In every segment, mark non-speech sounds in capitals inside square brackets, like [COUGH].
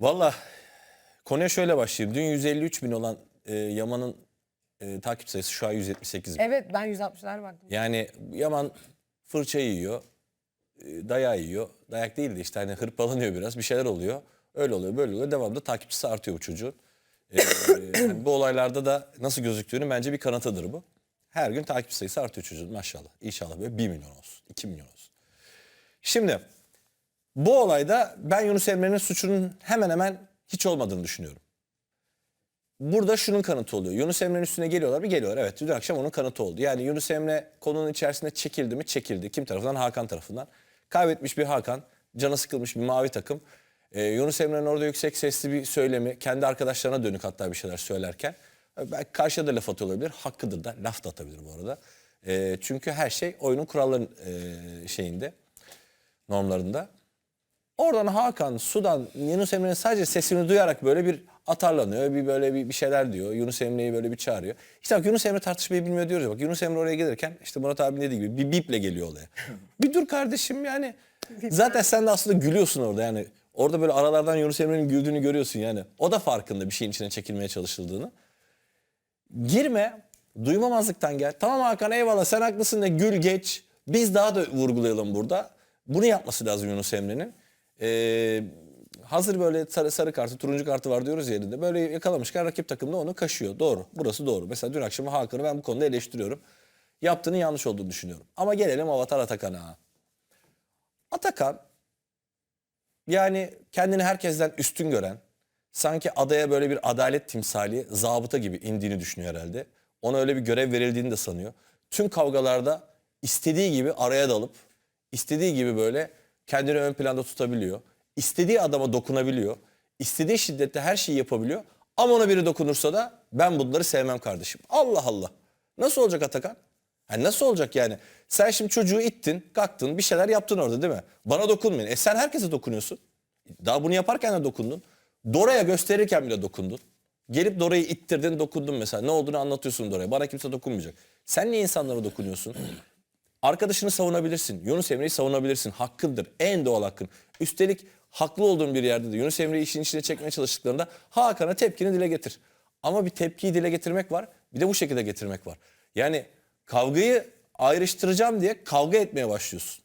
Valla konuya şöyle başlayayım. Dün 153 bin olan e, Yaman'ın e, takip sayısı şu an 178 bin. Evet ben 160'lara baktım. Yani Yaman fırça yiyor, e, dayağı yiyor. Dayak değil de işte hani hırpalanıyor biraz bir şeyler oluyor. Öyle oluyor böyle oluyor. Devamlı takipçisi artıyor bu çocuğun. E, hani bu olaylarda da nasıl gözüktüğünü bence bir kanıtıdır bu. Her gün takipçi sayısı artıyor çocuğun maşallah. İnşallah böyle 1 milyon olsun, 2 milyon olsun. Şimdi bu olayda ben Yunus Emre'nin suçunun hemen hemen hiç olmadığını düşünüyorum. Burada şunun kanıtı oluyor. Yunus Emre'nin üstüne geliyorlar bir geliyorlar. Evet dün akşam onun kanıtı oldu. Yani Yunus Emre konunun içerisinde çekildi mi? Çekildi. Kim tarafından? Hakan tarafından. Kaybetmiş bir Hakan. Canı sıkılmış bir mavi takım. Ee, Yunus Emre'nin orada yüksek sesli bir söylemi. Kendi arkadaşlarına dönük hatta bir şeyler söylerken. Belki karşıya da laf atıyor olabilir. Hakkıdır da. Laf da atabilir bu arada. Ee, çünkü her şey oyunun kuralların e, şeyinde. Normlarında. Oradan Hakan, Sudan, Yunus Emre'nin sadece sesini duyarak böyle bir atarlanıyor. Bir böyle bir, bir şeyler diyor. Yunus Emre'yi böyle bir çağırıyor. İşte bak Yunus Emre tartışmayı bilmiyor diyoruz. Bak Yunus Emre oraya gelirken işte Murat abi dediği gibi bir biple geliyor olaya. [LAUGHS] bir dur kardeşim yani. Zaten sen de aslında gülüyorsun orada yani. Orada böyle aralardan Yunus Emre'nin güldüğünü görüyorsun yani. O da farkında bir şeyin içine çekilmeye çalışıldığını. Girme, duymamazlıktan gel. Tamam Hakan eyvallah sen haklısın de gül geç. Biz daha da vurgulayalım burada. Bunu yapması lazım Yunus Emre'nin. Ee, hazır böyle sarı, sarı kartı, turuncu kartı var diyoruz ya elinde. Böyle yakalamışken rakip takım da onu kaşıyor. Doğru, burası doğru. Mesela dün akşam Hakan'ı ben bu konuda eleştiriyorum. Yaptığının yanlış olduğunu düşünüyorum. Ama gelelim Avatar Atakan'a. Atakan yani kendini herkesten üstün gören, sanki adaya böyle bir adalet timsali, zabıta gibi indiğini düşünüyor herhalde. Ona öyle bir görev verildiğini de sanıyor. Tüm kavgalarda istediği gibi araya dalıp, istediği gibi böyle kendini ön planda tutabiliyor. İstediği adama dokunabiliyor. İstediği şiddette her şeyi yapabiliyor. Ama ona biri dokunursa da ben bunları sevmem kardeşim. Allah Allah. Nasıl olacak Atakan? Ha nasıl olacak yani? Sen şimdi çocuğu ittin, kalktın, bir şeyler yaptın orada değil mi? Bana dokunmayın. E sen herkese dokunuyorsun. Daha bunu yaparken de dokundun. Dora'ya gösterirken bile dokundun. Gelip Dora'yı ittirdin, dokundun mesela. Ne olduğunu anlatıyorsun Dora'ya. Bana kimse dokunmayacak. Sen niye insanlara dokunuyorsun? Arkadaşını savunabilirsin. Yunus Emre'yi savunabilirsin. Hakkındır. En doğal hakkın. Üstelik haklı olduğun bir yerde de Yunus Emre'yi işin içine çekmeye çalıştıklarında Hakan'a tepkini dile getir. Ama bir tepkiyi dile getirmek var. Bir de bu şekilde getirmek var. Yani kavgayı ayrıştıracağım diye kavga etmeye başlıyorsun.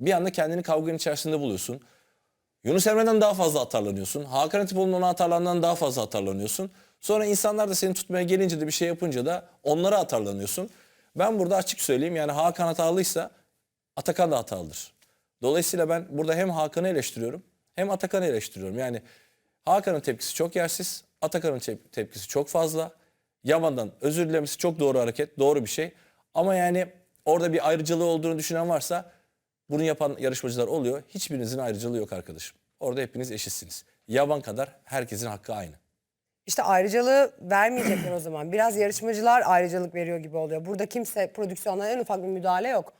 Bir anda kendini kavganın içerisinde buluyorsun. Yunus Emre'den daha fazla atarlanıyorsun. Hakan Atipoğlu'nun ona atarlandığından daha fazla atarlanıyorsun. Sonra insanlar da seni tutmaya gelince de bir şey yapınca da onlara atarlanıyorsun. Ben burada açık söyleyeyim yani Hakan hatalıysa Atakan da hatalıdır. Dolayısıyla ben burada hem Hakan'ı eleştiriyorum hem Atakan'ı eleştiriyorum. Yani Hakan'ın tepkisi çok yersiz, Atakan'ın tep- tepkisi çok fazla. Yaman'dan özür dilemesi çok doğru hareket, doğru bir şey. Ama yani orada bir ayrıcalığı olduğunu düşünen varsa bunu yapan yarışmacılar oluyor. Hiçbirinizin ayrıcalığı yok arkadaşım. Orada hepiniz eşitsiniz. Yaman kadar herkesin hakkı aynı. İşte ayrıcalığı vermeyecekler o zaman. Biraz yarışmacılar ayrıcalık veriyor gibi oluyor. Burada kimse prodüksiyona en ufak bir müdahale yok.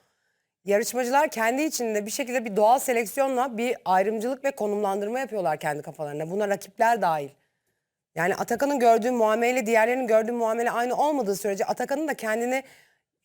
Yarışmacılar kendi içinde bir şekilde bir doğal seleksiyonla bir ayrımcılık ve konumlandırma yapıyorlar kendi kafalarına. Buna rakipler dahil. Yani Atakan'ın gördüğü muamele diğerlerinin gördüğü muamele aynı olmadığı sürece Atakan'ın da kendini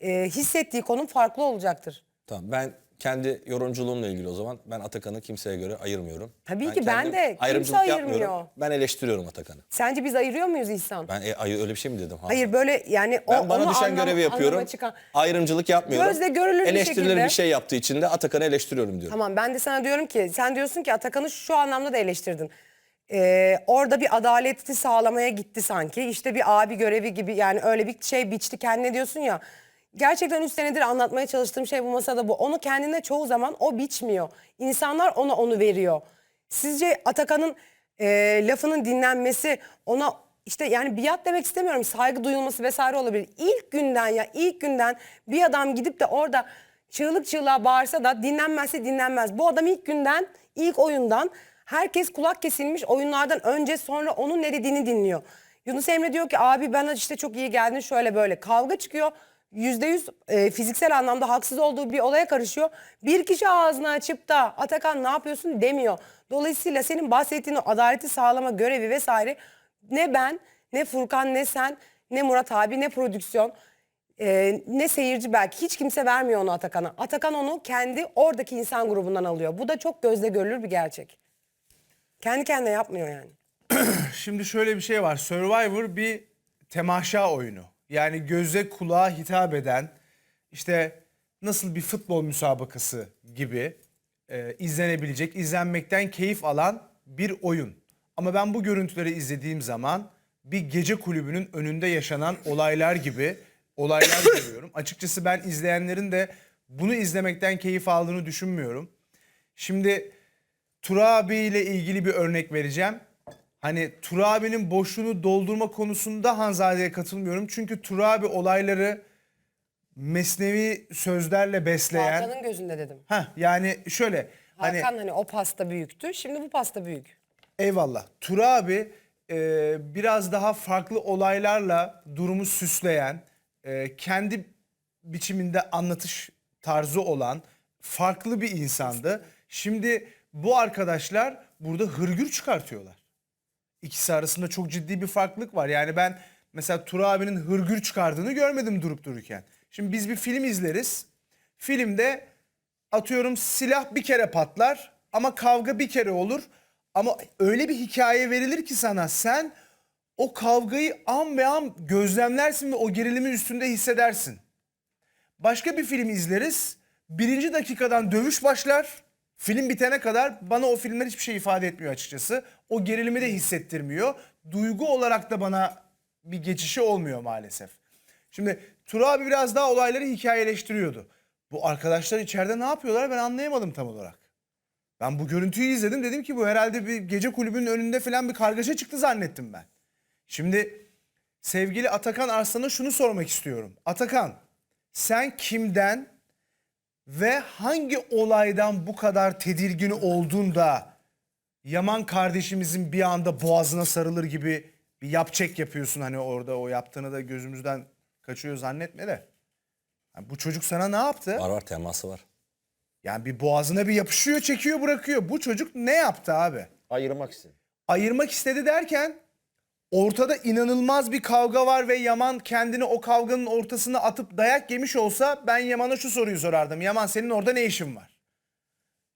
e, hissettiği konum farklı olacaktır. Tamam ben kendi yorumculuğumla ilgili o zaman ben Atakan'ı kimseye göre ayırmıyorum. Tabii ki ben de. Kimse ayırmıyor. yapmıyorum. Ben eleştiriyorum Atakan'ı. Sence biz ayırıyor muyuz İhsan? Ben e, ay- öyle bir şey mi dedim? Hayır böyle yani o, Ben bana düşen anlam- görevi yapıyorum. çıkan- Ayrımcılık yapmıyorum. Gözle görülür bir şekilde. bir şey yaptığı için de Atakan'ı eleştiriyorum diyorum. Tamam ben de sana diyorum ki sen diyorsun ki Atakan'ı şu anlamda da eleştirdin. Ee, orada bir adaleti sağlamaya gitti sanki. İşte bir abi görevi gibi yani öyle bir şey biçti kendine diyorsun ya. Gerçekten üç senedir anlatmaya çalıştığım şey bu masada bu. Onu kendine çoğu zaman o biçmiyor. İnsanlar ona onu veriyor. Sizce Atakan'ın e, lafının dinlenmesi ona işte yani biat demek istemiyorum saygı duyulması vesaire olabilir. İlk günden ya ilk günden bir adam gidip de orada çığlık çığlığa bağırsa da dinlenmezse dinlenmez. Bu adam ilk günden ilk oyundan herkes kulak kesilmiş oyunlardan önce sonra onun ne dediğini dinliyor. Yunus Emre diyor ki abi bana işte çok iyi geldin şöyle böyle kavga çıkıyor. Yüzde yüz e, fiziksel anlamda haksız olduğu bir olaya karışıyor. Bir kişi ağzını açıp da Atakan ne yapıyorsun demiyor. Dolayısıyla senin bahsettiğin o adaleti sağlama görevi vesaire ne ben ne Furkan ne sen ne Murat abi ne prodüksiyon e, ne seyirci belki hiç kimse vermiyor onu Atakan'a. Atakan onu kendi oradaki insan grubundan alıyor. Bu da çok gözle görülür bir gerçek. Kendi kendine yapmıyor yani. [CLEARS THROAT] Şimdi şöyle bir şey var. Survivor bir temaşa oyunu. Yani göze kulağa hitap eden işte nasıl bir futbol müsabakası gibi e, izlenebilecek, izlenmekten keyif alan bir oyun. Ama ben bu görüntüleri izlediğim zaman bir gece kulübünün önünde yaşanan olaylar gibi olaylar [COUGHS] görüyorum. Açıkçası ben izleyenlerin de bunu izlemekten keyif aldığını düşünmüyorum. Şimdi Tura abiyle ilgili bir örnek vereceğim. Hani Tura abinin boşluğunu doldurma konusunda Hanzade'ye katılmıyorum. Çünkü Tura abi olayları mesnevi sözlerle besleyen... Hakan'ın gözünde dedim. Heh, yani şöyle hani Hakan hani o pasta büyüktü. Şimdi bu pasta büyük. eyvallah. Tura abi e, biraz daha farklı olaylarla durumu süsleyen, e, kendi biçiminde anlatış tarzı olan farklı bir insandı. Şimdi bu arkadaşlar burada hırgür çıkartıyorlar. İkisi arasında çok ciddi bir farklılık var. Yani ben mesela Tura abinin hırgür çıkardığını görmedim durup dururken. Şimdi biz bir film izleriz. Filmde atıyorum silah bir kere patlar ama kavga bir kere olur. Ama öyle bir hikaye verilir ki sana sen o kavgayı an be an gözlemlersin ve o gerilimi üstünde hissedersin. Başka bir film izleriz. Birinci dakikadan dövüş başlar. Film bitene kadar bana o filmler hiçbir şey ifade etmiyor açıkçası. O gerilimi de hissettirmiyor. Duygu olarak da bana bir geçişi olmuyor maalesef. Şimdi Tura abi biraz daha olayları hikayeleştiriyordu. Bu arkadaşlar içeride ne yapıyorlar ben anlayamadım tam olarak. Ben bu görüntüyü izledim dedim ki bu herhalde bir gece kulübünün önünde falan bir kargaşa çıktı zannettim ben. Şimdi sevgili Atakan Arslan'a şunu sormak istiyorum. Atakan sen kimden ve hangi olaydan bu kadar tedirgin oldun da Yaman kardeşimizin bir anda boğazına sarılır gibi bir yapçek yapıyorsun hani orada o yaptığını da gözümüzden kaçıyor zannetme de. Yani bu çocuk sana ne yaptı? Var var teması var. Yani bir boğazına bir yapışıyor, çekiyor, bırakıyor. Bu çocuk ne yaptı abi? Ayırmak istedim. Ayırmak istedi derken ortada inanılmaz bir kavga var ve Yaman kendini o kavganın ortasına atıp dayak yemiş olsa ben Yaman'a şu soruyu sorardım. Yaman senin orada ne işin var?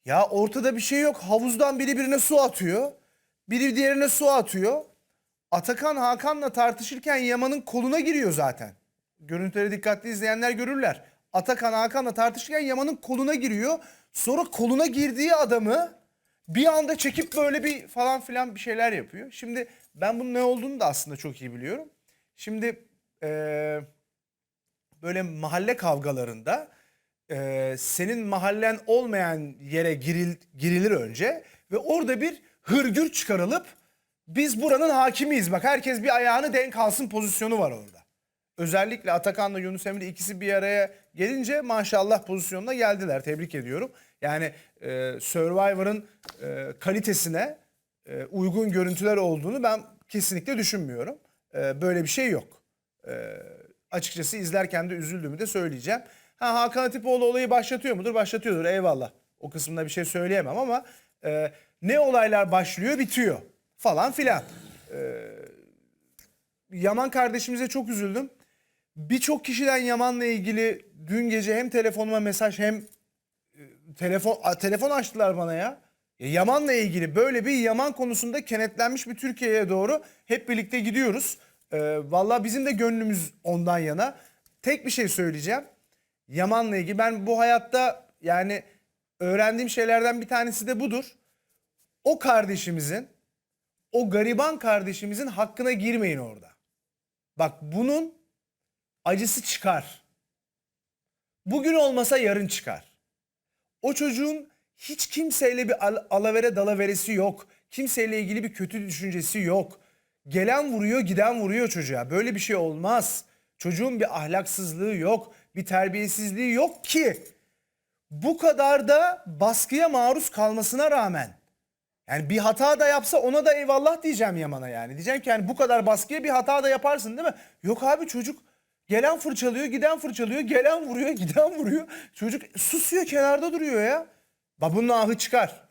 Ya ortada bir şey yok. Havuzdan biri birine su atıyor. Biri diğerine su atıyor. Atakan Hakan'la tartışırken Yaman'ın koluna giriyor zaten. Görüntüleri dikkatli izleyenler görürler. Atakan Hakan'la tartışırken Yaman'ın koluna giriyor. Sonra koluna girdiği adamı bir anda çekip böyle bir falan filan bir şeyler yapıyor. Şimdi ben bunun ne olduğunu da aslında çok iyi biliyorum. Şimdi eee, böyle mahalle kavgalarında eee, senin mahallen olmayan yere giril, girilir önce ve orada bir hırgür çıkarılıp biz buranın hakimiyiz bak herkes bir ayağını denk alsın pozisyonu var orada. Özellikle Atakan'la Yunus Emre ikisi bir araya gelince maşallah pozisyonuna geldiler. Tebrik ediyorum. Yani e, Survivor'ın e, kalitesine e, uygun görüntüler olduğunu ben kesinlikle düşünmüyorum. E, böyle bir şey yok. E, açıkçası izlerken de üzüldüğümü de söyleyeceğim. Ha Hakan Atipoğlu olayı başlatıyor mudur? Başlatıyordur eyvallah. O kısmında bir şey söyleyemem ama e, ne olaylar başlıyor bitiyor falan filan. Yaman kardeşimize çok üzüldüm. Birçok kişiden Yaman'la ilgili dün gece hem telefonuma mesaj hem e, telefon telefon açtılar bana ya. Ya Yaman'la ilgili böyle bir Yaman konusunda kenetlenmiş bir Türkiye'ye doğru hep birlikte gidiyoruz. Ee, Valla bizim de gönlümüz ondan yana. Tek bir şey söyleyeceğim. Yaman'la ilgili ben bu hayatta yani öğrendiğim şeylerden bir tanesi de budur. O kardeşimizin, o gariban kardeşimizin hakkına girmeyin orada. Bak bunun acısı çıkar. Bugün olmasa yarın çıkar. O çocuğun hiç kimseyle bir al- alavere dalaveresi yok. Kimseyle ilgili bir kötü düşüncesi yok. Gelen vuruyor, giden vuruyor çocuğa. Böyle bir şey olmaz. Çocuğun bir ahlaksızlığı yok, bir terbiyesizliği yok ki bu kadar da baskıya maruz kalmasına rağmen yani bir hata da yapsa ona da eyvallah diyeceğim Yaman'a yani. Diyeceğim ki yani bu kadar baskıya bir hata da yaparsın değil mi? Yok abi çocuk gelen fırçalıyor, giden fırçalıyor, gelen vuruyor, [LAUGHS] giden vuruyor. Çocuk susuyor kenarda duruyor ya. Bak ahı çıkar.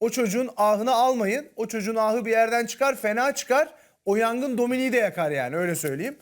O çocuğun ahını almayın. O çocuğun ahı bir yerden çıkar, fena çıkar. O yangın Domini'yi de yakar yani öyle söyleyeyim.